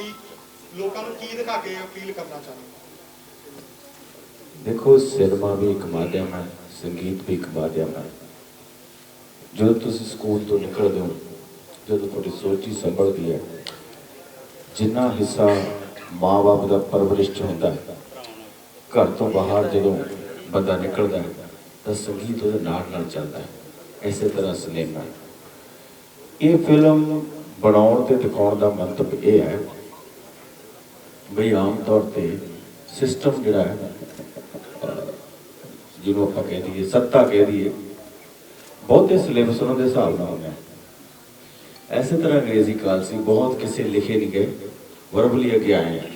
ਤੁਸੀਂ ਲੋਕਾਂ ਨੂੰ ਕੀ ਦਿਖਾ ਕੇ ਅਪੀਲ ਕਰਨਾ ਚਾਹੁੰਦੇ ਦੇਖੋ, ਸਿਨੇਮਾ ਵੀ ਇੱਕ ਮਾਧਿਅਮ ਹੈ, ਸੰਗੀਤ ਵੀ ਇੱਕ ਮਾਧਿਅਮ ਹੈ। ਜਦੋਂ ਤੁਸੀਂ ਸਕੂਲ ਤੋਂ ਨਿਕਲਦੇ ਹੋ, ਜਦੋਂ ਤੁਹਾਡੀ ਸੋਚ ਹੀ ਸੰਭਲਦੀ ਹੈ, ਜਿੰਨਾ ਹਿੱਸਾ ਮਾਂ-ਬਾਪ ਦਾ ਪਰਵਰਿਸ਼ 'ਚ ਹੁੰਦਾ ਹੈ, ਘਰ ਤੋਂ ਬਾਹਰ ਜਦੋਂ ਬੰਦਾ ਨਿਕਲਦਾ ਹੈ, ਤਾਂ ਸੰਗੀਤ ਉਹਦੇ ਨਾਲ ਨਾਲ ਚੱਲਦਾ ਹੈ। ਇਸੇ ਤਰ੍ਹਾਂ ਸਿਨੇਮਾ। ਇਹ ਫਿਲਮ ਬਣਾਉਣ ਤੇ ਦਿਖਾਉਣ ਦਾ ਮੰਤਵ ਇਹ ਹੈ ਬਈ ਆਮ ਤੌਰ ਤੇ ਸਿਸਟਮ ਜਿਹੜਾ ਹੈ, ਅਹ, ਜਿਹਨੂੰ ਆਪਾਂ ਕਹਿ ਦਈਏ, ਸੱਤਾ ਕਹਿ ਦਈਏ, ਬਹੁਤੇ ਸਿਲੇਬਸ ਉਹਨਾਂ ਦੇ ਹਿਸਾਬ ਨਾਲ ਹੁੰਦਾ ਹੈ ਐਸੇ ਤਰ੍ਹਾਂ ਅੰਗਰੇਜ਼ੀ ਕਾਲ ਸੀ, ਬਹੁਤ ਕਿਸੇ ਲਿਖੇ ਨਹੀਂ ਗਏ ਵਰਬਲੀ ਅੱਗੇ ਆਏ ਹੈ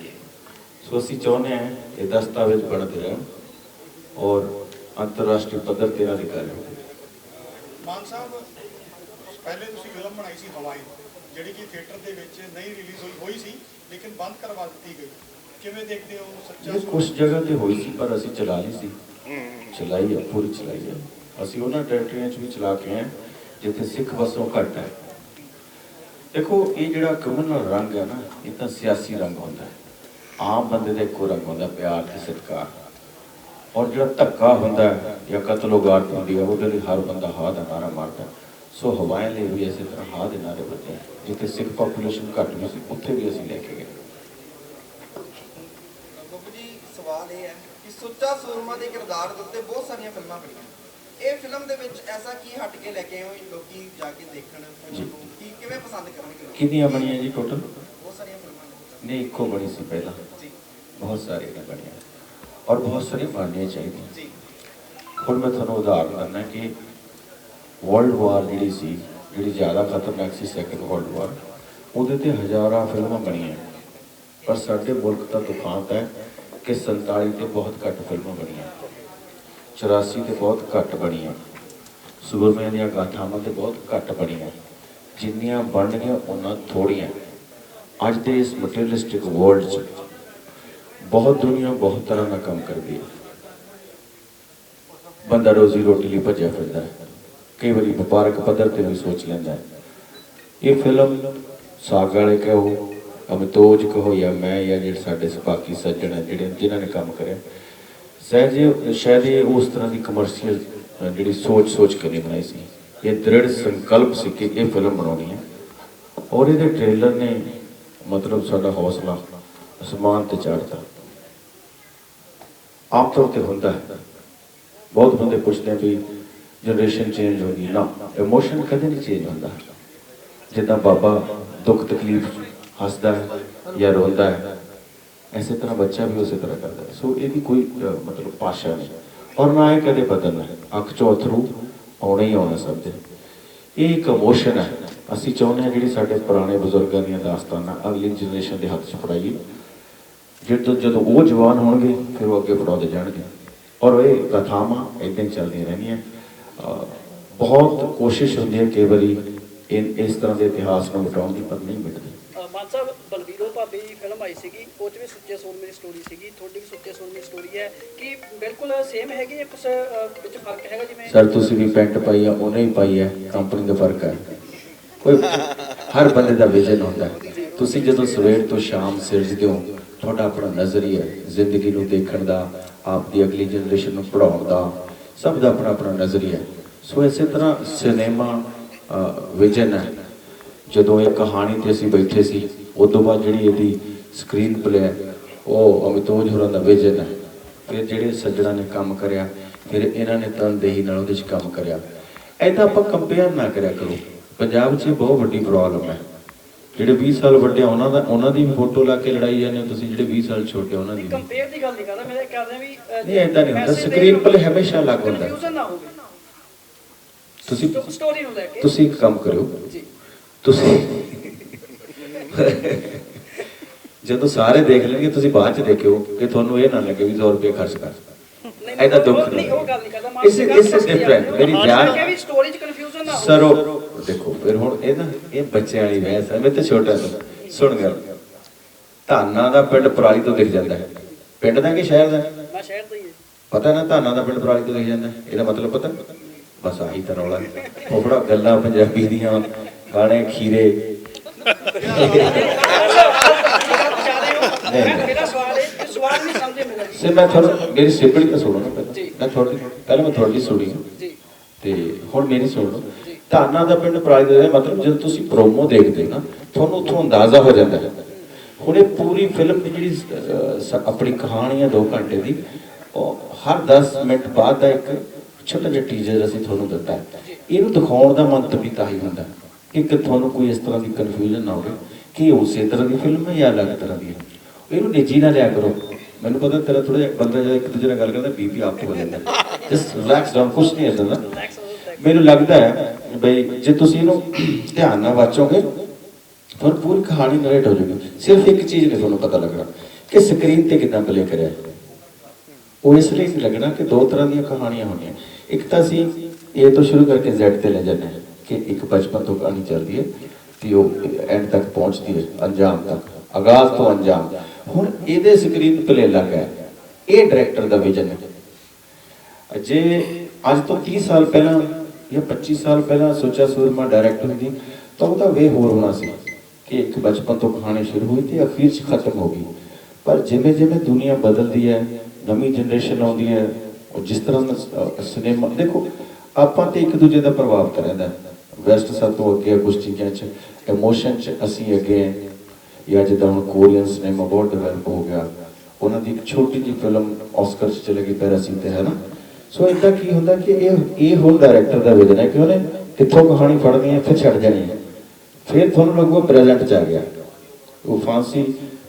ਸੋ ਅਸੀਂ ਚਾਹੁੰਦੇ ਹਾਂ ਇਹ ਦਸਤਾਵੇਜ਼ ਬਣਦੇ ਰਹਿਣ ਔਰ ਅੰਤਰਰਾਸ਼ਟਰੀ ਪੱਧਰ ਤੇ ਇਹਨਾਂ ਦੀ ਗੱਲ ਹੋਵੇ। ਮਾਨ ਸਾਹਿਬ, ਪਹਿਲੇ ਤੁਸੀਂ ਫਿਲਮ ਬਣਾਈ ਸੀ ਹਵਾਈ, ਜਿਹੜੀ ਕਿ ਥੀਏਟਰ ਦੇ ਵਿੱਚ ਨਹੀਂ ਰਿਲੀਜ਼ ਹੋਈ ਹੋਈ ਸੀ। ਲੇਕਿਨ ਬੰਦ ਕਰਵਾ ਦਿੱਤੀ ਗਈ। ਕਿਵੇਂ ਦੇਖਦੇ ਹੋ ਸੱਚਾ ਕੁਝ ਜਗ੍ਹਾ ਤੇ ਹੋਈ ਸੀ ਪਰ ਅਸੀਂ ਚਲਾ ਲਈ ਸੀ ਚਲਾਈ ਹੈ ਪੂਰੀ ਚਲਾਈ ਹੈ ਅਸੀਂ ਉਹਨਾਂ ਟੈਰੀਟਰੀਆਂ 'ਚ ਵੀ ਚਲਾ ਕੇ ਆਏ ਜਿੱਥੇ ਸਿੱਖ ਵਸੋਂ ਘੱਟ ਹੈ। ਦੇਖੋ ਇਹ ਜਿਹੜਾ ਕਮਿਊਨਲ ਰੰਗ ਹੈ ਨਾ ਇਹ ਤਾਂ ਸਿਆਸੀ ਰੰਗ ਹੁੰਦਾ ਹੈ। ਆਮ ਬੰਦੇ ਦਾ ਇੱਕੋ ਰੰਗ ਹੁੰਦਾ ਪਿਆਰ ਤੇ ਸਤਿਕਾਰ। ਔਰ ਜਿਹੜਾ ਧੱਕਾ ਹੁੰਦਾ ਹੈ ਜਾਂ ਕਤਲੋਗਾਰਤ ਹੁੰਦੀ ਹੈ ਉਹਦੇ ਲਈ ਹਰ ਬੰਦਾ ਹਾਂ ਦਾ ਨਾਰਾ ਮਾਰਦਾ। ਸੋ ਹਵਾਇਆਂ ਲਈ ਵੀ ਇਸੇ ਤਰ੍ਹਾਂ ਹਾਂ ਦੇ ਨਾਰੇ ਹੈ। ਜਿੱਥੇ ਸਿੱਖ ਪੋਪੂਲੇਸ਼ਨ ਘੱਟ ਵੀ ਸੀ ਉੱਥੇ ਵੀ ਅਸੀਂ ਲੈ ਕੇ ਗਏ। ਬੱਬੂ ਜੀ ਸਵਾਲ ਇਹ ਹੈ ਕਿ ਸੁੱਚਾ ਸੂਰਮਾ ਦੇ ਕਿਰਦਾਰ ਦੇ ਉੱਤੇ ਬਹੁਤ ਸਾਰੀਆਂ ਫਿਲਮਾਂ ਬਣੀਆਂ ਇਹ ਫਿਲਮ ਦੇ ਵਿੱਚ ਐਸਾ ਕੀ ਹਟ ਕੇ ਲੈ ਕੇ ਆਏ ਹੋ ਲੋਕੀ ਜਾ ਕੇ ਦੇਖਣ ਕੀ ਕਿਵੇਂ ਪਸੰਦ ਕਰਨਗੇ? ਕਿੰਨੀਆਂ ਬਣੀਆਂ ਜੀ ਟੋਟਲ ਬਹੁਤ ਸਾਰੀਆਂ ਫਿਲਮਾਂ ਨੇ ਨਹੀਂ ਇੱਕੋ ਬਣੀ ਸੀ ਪਹਿਲਾਂ। ਜੀ। ਬਹੁਤ ਸਾਰੀਆਂ ਨੇ ਬਣੀਆਂ। ਔਰ ਬਹੁਤ ਸਾਰੀਆਂ ਬਣਨੀਆਂ ਚਾਹੀਦੀਆਂ। ਜੀ। ਹੁਣ ਮੈਂ ਤੁਹਾਨੂੰ ਉਦਾਹਰਨ ਦਿੰਦਾ ਕਿ ਵਰਲਡ ਵਾਰ ਜਿਹੜੀ ਸੀ, ਜਿਹੜੀ ਜ਼ਿਆਦਾ ਖਤਰਨਾਕ ਸੀ ਸੈਕੰਡ ਵਰਲਡ ਵਾਰ ਉਹਦੇ ਤੇ ਹਜ਼ਾਰਾਂ ਫਿਲਮਾਂ ਬਣੀਆਂ। ਪਰ ਸਾਡੇ ਮੁਲਕ ਦਾ ਦੁਖਾਂਤ ਹੈ ਕਿ 47 ਤੇ ਬਹੁਤ ਘੱਟ ਫਿਲਮਾਂ ਬਣੀਆਂ। 84 ਤੇ ਬਹੁਤ ਘੱਟ ਬਣੀਆਂ। ਸੁਗਰਮਿਆਂ ਦੀਆਂ ਗਾਥਾਵਾਂ ਤੇ ਬਹੁਤ ਘੱਟ ਬਣੀਆਂ। ਜਿੰਨੀਆਂ ਬਣਨੀਆਂ ਉਹਨਾਂ ਥੋੜੀਆਂ। ਅੱਜ ਦੇ ਇਸ ਮਟੀਰੀਅਲਿਸਟਿਕ ਵਰਲਡ 'ਚ ਬਹੁਤ ਦੁਨੀਆ ਬਹੁਤ ਤਰ੍ਹਾਂ ਦਾ ਕੰਮ ਕਰਦੀ ਹੈ। ਬੰਦਾ ਰੋਜ਼ੀ ਰੋਟੀ ਲਈ ਭੱਜਿਆ ਫਿਰਦਾ ਹੈ। ਕਈ ਵਾਰੀ ਵਪਾਰਕ ਪੱਧਰ ਤੇ ਵੀ ਸੋਚ ਲੈਂਦਾ ਹੈ। ਇਹ ਫਿਲਮ ਸਾਗ ਵਾਲੇ ਕਹੋ, ਅਮਿਤੋਜ ਕਹੋ ਜਾਂ ਮੈਂ ਜਾਂ ਜਿਹੜੇ ਸਾਡੇ ਸਪਾਕੀ ਸੱਜਣ ਹੈ ਜਿਹੜੇ ਜਿਨ੍ਹਾਂ ਨੇ ਕੰਮ ਕਰਿਆ ਸਹਿਜ ਇਹ- ਸ਼ਾਇਦ ਇਹ ਉਸ ਤਰ੍ਹਾਂ ਦੀ ਕਮਰਸ਼ੀਅਲ ਜਿਹੜੀ ਸੋਚ ਸੋਚ ਕੇ ਨਹੀਂ ਬਣਾਈ ਸੀ। ਇਹ ਦ੍ਰਿੜ ਸੰਕਲਪ ਸੀ ਕਿ ਇਹ ਫਿਲਮ ਬਣਾਉਣੀ ਹੈ। ਔਰ ਇਹਦੇ ਟ੍ਰੇਲਰ ਨੇ ਮਤਲਬ ਸਾਡਾ ਹੌਸਲਾ ਅਸਮਾਨ ਤੇ ਚੜ੍ਹਤਾ ਆਮ ਤੌਰ ਤੇ ਹੁੰਦਾ ਹੈ। ਬਹੁਤ ਬੰਦੇ ਪੁੱਛਦੇ ਵੀ ਜਨਰੇਸ਼ਨ ਚੇਂਜ ਹੋ ਗਈ ਨਾ ਇਮੋਸ਼ਨ ਕਦੇ ਨਹੀਂ ਚੇਂਜ ਹੁੰਦਾ। ਜਿੱਦਾਂ ਬਾਬਾ ਦੁੱਖ ਤਕਲੀਫ ਹੱਸਦਾ ਹੈ ਜਾਂ ਰੋਂਦਾ ਹੈ, ਐਸੇ ਤਰ੍ਹਾਂ ਬੱਚਾ ਵੀ ਉਸੇ ਤਰ੍ਹਾਂ ਕਰਦਾ ਸੋ ਇਹਦੀ ਕੋਈ ਮਤਲਬ ਭਾਸ਼ਾ ਨਹੀਂ। ਔਰ ਨਾ ਇਹ ਕਦੇ ਬਦਲਣਾ ਹੈ। ਅੱਖ ਚੋਂ ਅਥਰੂ ਆਉਣਾ ਹੀ ਆਉਣਾ ਸਭ ਦੇ। ਇਹ ਇੱਕ ਇਮੋਸ਼ਨ ਹੈ। ਅਸੀਂ ਚਾਹੁੰਦੇ ਹਾਂ ਜਿਹੜੀ ਸਾਡੇ ਪੁਰਾਣੇ ਬਜ਼ੁਰਗਾਂ ਦੀਆਂ ਦਾਸਤਾਨਾਂ ਅਗਲੀ ਜਨਰੇਸ਼ਨ ਦੇ ਹੱਥ 'ਚ ਫੜਾਈਏ। ਜਦੋਂ ਜਦੋਂ ਉਹ ਜਵਾਨ ਹੋਣਗੇ, ਫਿਰ ਉਹ ਅੱਗੇ ਫੜਾਉਂਦੇ ਜਾਣਗੇ। ਔਰ ਇਹ ਕਥਾਵਾਂ ਇਦਾਂ ਹੀ ਚੱਲਦੀਆਂ ਰਹਿਣੀਆਂ। ਬਹੁਤ ਕੋਸ਼ਿਸ਼ ਹੁੰਦੀ ਹੈ ਕਈ ਵਾਰੀ ਇਸ ਤਰ੍ਹਾਂ ਦੇ ਇਤਿਹਾਸ ਨੂੰ ਮਿਟਾਉਣ ਦੀ ਪਰ ਨਹੀਂ ਮਿਟਦੀ। ਅ, ਮਾਨ ਸਾਹਿਬ ਬਲਬੀਰੋ ਭਾਬੀ ਫਿਲਮ ਆਈ ਸੀਗੀ ਉਹ 'ਚ ਵੀ ਸੁੱਚੇ ਸੂਰਮੇ ਦੀ ਸਟੋਰੀ ਸੀਗੀ ਤੁਹਾਡੀ ਵੀ ਸੁੱਚੇ ਸੂਰਮੇ ਦੀ ਸਟੋਰੀ ਹੈ। ਕਿ ਬਿਲਕੁਲ ਸੇਮ ਹੈਗੀ ਜਾਂ ਕੁਝ ਵਿੱਚ ਫ਼ਰਕ ਹੈਗਾ ਜਿਵੇਂ? ਸਰ ਤੁਸੀਂ ਵੀ ਪੈਂਟ ਪਾਈ ਆ ਉਹਨੇ ਹੀ ਪਾਈ ਹੈ ਕੰਪਨੀ ਦਾ ਫ਼ਰਕ ਹੈ ਕੋਈ ਹਰ ਬੰਦੇ ਦਾ ਵਿਜ਼ਨ ਹੁੰਦਾ ਤੁਸੀਂ ਜਦੋਂ ਸਵੇਰ ਤੋਂ ਸ਼ਾਮ ਸਿਰਜਦੇ ਹੋ ਤੁਹਾਡਾ ਆਪਣਾ ਨਜ਼ਰੀਆ ਜ਼ਿੰਦਗੀ ਨੂੰ ਦੇਖਣ ਦਾ ਆਪ ਦੀ ਅਗਲੀ ਜਨਰੇਸ਼ਨ ਨੂੰ ਪੜਾਉਣ ਦਾ ਸਭ ਦਾ ਆਪਣਾ ਆਪਣਾ ਨਜ਼ਰੀਆ ਸੋ ਇਸੇ ਤਰ੍ਹਾਂ ਸਿਨੇਮਾ ਵਿਜ਼ਨ ਹੈ। ਜਦੋਂ ਇਹ ਕਹਾਣੀ ਤੇ ਅਸੀਂ ਬੈਠੇ ਸੀ, ਉਸ ਤੋਂ ਬਾਅਦ ਜਿਹੜੀ ਇਹਦੀ ਸਕਰੀਨ ਪਲੇ ਹੈ, ਉਹ ਅਮਿਤੋਜ ਹੋਰਾਂ ਦਾ ਵਿਜ਼ਨ ਹੈ। ਫਿਰ ਜਿਹੜੇ ਸੱਜਣਾ ਨੇ ਕੰਮ ਕਰਿਆ, ਫਿਰ ਇਹਨਾਂ ਨੇ ਤਨਦੇਹੀ ਨਾਲ ਉਹਦੇ 'ਚ ਕੰਮ ਕਰਿਆ। ਐਦਾਂ ਆਪਾਂ ਕੰਪੇਅਰ ਨਾ ਕਰਿਆ ਕਰੋ। ਪੰਜਾਬ 'ਚ ਇਹ ਬਹੁਤ ਵੱਡੀ ਪ੍ਰੋਬਲਮ ਹੈ। ਜਿਹੜੇ 20 ਸਾਲ ਵੱਡੇ ਆ, ਉਹਨਾਂ ਦਾ ਉਹਨਾਂ ਦੀ ਫੋਟੋ ਲਾ ਕੇ ਲੜਾਈ ਜਾਂਦੇ ਹੋ ਤੁਸੀਂ ਜਿਹੜੇ 20 ਸਾਲ ਛੋਟੇ ਉਹਨਾਂ ਦੀ। ਕੰਪੇਅਰ ਦੀ ਗੱਲ ਨਹੀਂ ਕਰਦਾ ਮੈਂ ਰਿਹਾ ਵੀ ਨਹੀਂ, ਏਦਾਂ ਨਹੀਂ ਹੁੰਦਾ। Screen play ਹਮੇਸ਼ਾ ਅਲੱਗ ਹੁੰਦਾ। ਤੁਸੀਂ ਸਟੋਰੀ ਨੂੰ ਲੈ ਕੇ। ਤੁਸੀਂ ਇੱਕ ਕੰਮ ਕਰਿਓ। ਜੀ। ਤੁਸੀਂ ਜਦੋਂ ਸਾਰੇ ਦੇਖ ਲੈਣਗੇ ਤੁਸੀਂ ਬਾਅਦ ਚ ਦੇਖਿਓ ਕਿ ਤੁਹਾਨੂੰ ਇਹ ਨਾ ਲੱਗੇ ਵੀ 100 ਰੁਪਏ ਖਰਚ ਕਰ। ਐਦਾ ਦੁੱਖ ਨਹੀਂ ਉਹ ਗੱਲ ਨਹੀਂ ਕਰਦਾ ਇਸ ਇਸ ਡਿਫਰੈਂਟ ਮੇਰੀ ਜਾਨ ਕਿ ਵੀ ਸਟੋਰੀ 'ਚ ਕਨਫਿਊਜ਼ਨ ਨਾ ਹੋਵੇ। ਸਰ ਦੇਖੋ ਫਿਰ ਹੁਣ ਇਹ ਨਾ ਇਹ ਬੱਚਿਆਂ ਵਾਲੀ ਵੈਸ ਹੈ ਮੈਂ ਤੇ ਛੋਟਾ ਸੀ ਸੁਣ ਗੱਲ। ਧਾਨਾਂ ਦਾ ਪਿੰਡ ਪਰਾਲੀ ਤੋਂ ਦਿਖ ਜਾਂਦਾ ਹੈ। ਪਿੰਡ ਦਾ ਕਿ ਸ਼ਹਿਰ ਦਾ? ਮੈਂ ਸ਼ਹਿਰ ਤੋਂ ਹੀ ਹਾਂ। ਪਤਾ ਨਾ ਧਾਨਾਂ ਦਾ ਪਿੰਡ ਪਰਾਲੀ ਤੋਂ ਦਿਖ ਜਾਂਦਾ। ਇਹਦਾ ਮਤਲਬ ਪਤਾ? ਬਸ ਆਹੀ ਤਾਂ ਰੌਲਾ ਬੜਾ ਗੱਲਾਂ ਪੰਜਾਬੀ ਦੀਆਂ ਖਾਣੇ ਖੀਰੇ। ਸਵਾਲ ਨਹੀਂ ਸਮਝੇ ਮੇਰਾ ਸੇ ਮੈਂ ਤੁਹਾਨੂੰ ਮੇਰੀ ਸਿਪੜੀ ਤਾਂ ਸੁਣੋ ਨਾ ਪਹਿਲਾਂ। ਮੈਂ ਤੁਹਾਡੀ ਪਹਿਲਾਂ ਮੈਂ ਤੁਹਾਡੀ ਸੁਣੀ। ਤੇ ਹੁਣ ਮੇਰੀ ਸੁਣ ਲਓ। ਧਾਨਾ ਦਾ ਪਿੰਡ ਪ੍ਰਾਈਜ਼ ਦਾ ਮਤਲਬ ਜਦੋਂ ਤੁਸੀਂ ਪ੍ਰੋਮੋ ਦੇਖਦੇ ਨਾ ਤੁਹਾਨੂੰ ਉੱਥੋਂ ਅੰਦਾਜ਼ਾ ਹੋ ਜਾਂਦਾ ਹੈ। ਹੁਣ ਇਹ ਪੂਰੀ ਫਿਲਮ ਦੀ ਜਿਹੜੀ ਆਪਣੀ ਕਹਾਣੀ ਹੈ 2 ਘੰਟੇ ਦੀ ਉਹ ਹਰ 10 ਮਿੰਟ ਬਾਅਦ ਦਾ ਇੱਕ ਛੋਟਾ ਜਿਹਾ ਟੀਜ਼ਰ ਅਸੀਂ ਤੁਹਾਨੂੰ ਦਿੱਤਾ ਹੈ। ਇਹਨੂੰ ਦਿਖਾਉਣ ਦਾ ਮੰਤਵ ਵੀ ਤਾਂ ਹੀ ਹੁੰਦਾ ਕਿ ਕਿ ਤੁਹਾਨੂੰ ਕੋਈ ਇਸ ਤਰ੍ਹਾਂ ਦੀ ਕਨਫਿਊਜ਼ਨ ਨਾ ਹੋਵੇ ਕਿ ਇਹ ਉਸੇ ਤਰ੍ਹਾਂ ਦੀ ਫਿਲਮ ਹੈ ਜਾਂ ਅਲੱਗ ਤਰ੍ਹਾਂ ਦੀ ਹੈ। ਇਹਨੂੰ ਨਿੱਜੀ ਨਾ ਲਿਆ ਕਰੋ। ਮੈਨੂੰ ਪਤਾ ਤੇਰਾ ਥੋੜਾ ਜਿਹਾ ਬੰਦਾ ਜਿਹੜਾ ਇੱਕ ਦੂਜੇ ਨਾਲ ਗੱਲ ਕਰਦਾ ਬੀਪੀ ਆਪ ਤੋਂ ਹੋ ਜਾਂਦਾ ਜਸਟ ਰਿਲੈਕਸ ਡਾਊਨ ਕੁਛ ਨਹੀਂ ਇਦਾਂ ਦਾ ਰਿਲੈਕਸ ਹੋ ਜਾਓ ਮੈਨੂੰ ਲੱਗਦਾ ਹੈ ਬਈ ਜੇ ਤੁਸੀਂ ਇਹਨੂੰ ਧਿਆਨ ਨਾਲ ਵਾਚੋਗੇ ਤੁਹਾਨੂੰ ਪੂਰੀ ਕਹਾਣੀ ਨਰੇਟ ਹੋ ਜਾਊਗੀ। ਸਿਰਫ ਇੱਕ ਚੀਜ਼ ਨਹੀਂ ਤੁਹਾਨੂੰ ਪਤਾ ਲੱਗਣਾ ਕਿ ਸਕਰੀਨ ਤੇ ਕਿਦਾਂ ਪਲੇ ਕਰਿਆ। ਉਹ ਇਸ ਲਈ ਨਹੀਂ ਲੱਗਣਾ ਕਿ ਦੋ ਤਰ੍ਹਾਂ ਦੀਆਂ ਕਹਾਣੀਆਂ ਹੋਣੀਆਂ। ਇੱਕ ਤਾਂ ਅਸੀਂ ਇਹ ਤੋਂ ਸ਼ੁਰੂ ਕਰਕੇ Z ਤੇ ਲੈ ਜਾਂਦੇ ਹਾਂ ਕਿ ਇੱਕ ਬਚਪਨ ਤੋਂ ਕਹਾਣੀ ਚੱਲਦੀ ਹੈ ਤੇ ਉਹ ਐਂਡ ਤੱਕ ਪਹੁੰਚਦੀ ਹੈ, ਅੰਜਾਮ ਤੱਕ। ਆਗਾਜ਼ ਤੋਂ ਅੰਜਾਮ। ਹੁਣ ਇਹਦੇ ਸਕਰੀਨ ਪਲੇ ਲੱਗਾ ਹੈ ਇਹ ਡਾਇਰੈਕਟਰ ਦਾ ਵਿਜ਼ਨ ਹੈ। ਜੇ ਅੱਜ ਤੋਂ 30 ਸਾਲ ਪਹਿਲਾਂ ਜਾਂ 25 ਸਾਲ ਪਹਿਲਾਂ ਸੋਚਿਆ ਸੂਰਮਾ ਡਾਇਰੈਕਟਰ ਦੀ ਤਾਂ ਉਹਦਾ ਵੇ ਹੋਰ ਹੋਣਾ ਸੀ ਕਿ ਇੱਕ ਬਚਪਨ ਤੋਂ ਕਹਾਣੀ ਸ਼ੁਰੂ ਹੋਈ ਤੇ ਅਖੀਰ 'ਚ ਖਤਮ ਹੋ ਗਈ। ਪਰ ਜਿਵੇਂ ਜਿਵੇਂ ਦੁਨੀਆ ਬਦਲਦੀ ਹੈ, ਨਵੀਂ ਜਨਰੇਸ਼ਨ ਆਉਂਦੀ ਹੈ, ਉਹ ਜਿਸ ਤਰ੍ਹਾਂ ਦਾ ਸਿਨੇਮਾ ਦੇਖੋ, ਆਪਾਂ ਤੇ ਇੱਕ ਦੂਜੇ ਦਾ ਪ੍ਰਭਾਵ ਤਾਂ ਰਹਿੰਦਾ ਵੈਸਟ ਸਭ ਤੋਂ ਅੱਗੇ ਹੈ ਕੁਝ ਚੀਜ਼ਾਂ 'ਚ ਇਮੋਸ਼ਨ 'ਚ ਅਸੀਂ ਅੱਗੇ ਹਾਂ। ਜਾਂ ਜਿੱਦਾਂ ਹੁਣ ਕੋਰੀਅਨ ਸਿਨੇਮਾ ਬਹੁਤ ਡਿਵੈਲਪ ਹੋ ਗਿਆ। ਉਹਨਾਂ ਦੀ ਇੱਕ ਛੋਟੀ ਜਿਹੀ ਫਿਲਮ ਆਸਕਰ 'ਚ ਚਲੇ ਗਈ ਪੈਰਾਸੀਟ ਤੇ ਹੈ ਨਾ? ਸੋ ਇਦਾਂ ਕੀ ਹੁੰਦਾ ਕਿ ਇਹ ਇਹ ਹੁਣ ਡਾਇਰੈਕਟਰ ਦਾ ਵਿਜ਼ਨ ਹੈ ਕਿ ਉਹਨੇ ਕਿੱਥੋਂ ਕਹਾਣੀ ਫੜਨੀ ਹੈ ਫਿਰ ਛੱਡ ਜਾਣੀ ਹੈ। ਫਿਰ ਤੁਹਾਨੂੰ ਲੱਗੂਗਾ ਪ੍ਰੈਜ਼ੈਂਟ 'ਚ ਆ ਗਿਆ। ਉਹ ਫਾਂਸੀ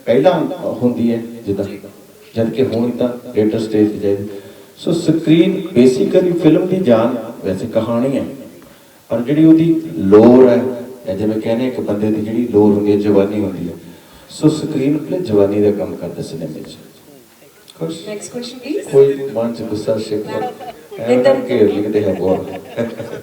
ਪਹਿਲਾਂ ਹੁੰਦੀ ਹੈ ਜਿੱਦਾਂ, ਜਦ ਕਿ ਹੁਣ ਤਾਂ ਲੇਟਰ ਸਟੇਜ ਤੇ ਜਾਈ। ਸੋ ਸਕਰੀਨ ਬੇਸਿਕਲੀ ਫਿਲਮ ਦੀ ਜਾਨ ਵੈਸੇ ਕਹਾਣੀ ਹੈ। ਪਰ ਜਿਹੜੀ ਉਹਦੀ ਲੋਰ ਹੈ, ਜਾਂ ਜਿਵੇਂ ਕਹਿੰਦੇ ਇੱਕ ਬੰਦੇ ਦੀ ਜਿਹੜੀ ਲੋਰ ਹੁੰਦੀ ਹੈ, ਜਵਾਨੀ ਹੁੰਦੀ ਹੈ। ਸੋ ਸਕਰੀਨ ਪਲੇ ਜਵਾਨੀ ਦਾ ਕੰਮ ਕਰਦਾ ਸਿਨੇਮੇ 'ਚ। Next question, please. ਕੋਈ ਮਨ ਚ ਗੁੱਸਾ ਸ਼ਿਕਵਾ ਐਵੇਂ ਘੇਰ ਲਿਖਦੇ ਹੈ ਬਹੁਤ